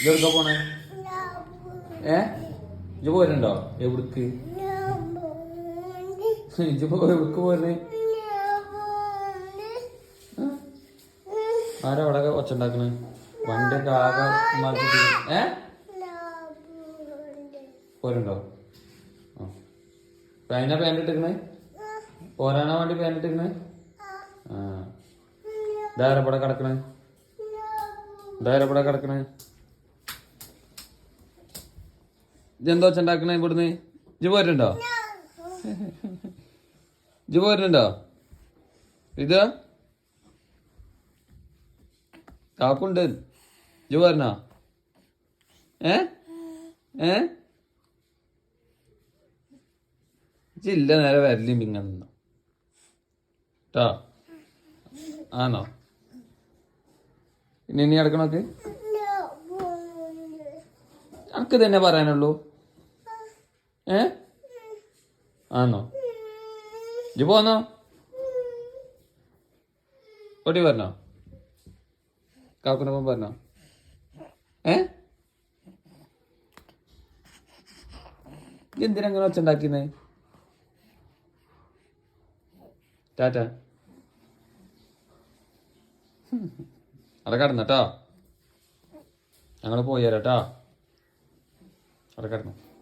ഇതെടുക്ക പോണേ? ഏ? ഇജ് പോരുന്നുണ്ടോ? എവിടക്ക്? ഇജ് എവിടക്ക് പോരുന്നേ? ആരാ അവിടെ ഒച്ച വണ്ടി ഒക്കെ ഏ? പോരുണ്ടോ അതിനാ പാന്റ് ഇട്ടിക്കണേ പോരാനാ വേണ്ടി പാന്റ് ഇട്ടിക്കണേ കിടക്കണേ? ഇതാരപ്പടെ കിടക്കണേ. ഇതെന്തോ ഉണ്ടാക്കണേ ഇവിടുന്ന്? ഇജ് പോരുന്നുണ്ടോ ഇജ് പോരുന്നുണ്ടോ ഇത്? കാക്കുണ്ട്. ഇജ് പോരണോ? ഏ? ഏ? ഇല്ല നേരെ വരലും പിങ്ങനെ ആണോ? പിന്നെ ഇനി കിടക്കണോക്ക് അനക്ക് തന്നെ പറയാനുള്ളൂ. ഏ? ആണോ ഇജ്ജ് പോന്നോ? ഒടി പറഞ്ഞോ കാക്കുനൊപ്പം പറഞ്ഞോ ഏ? എന്തിനങ്ങനെ ഒച്ച ഉണ്ടാക്കിന്നേ ടാറ്റ. അവിടെ കേട്ടോ. ഞങ്ങൾ പോയി തരാം കേട്ടോ. അവിടെ കിടന്നു.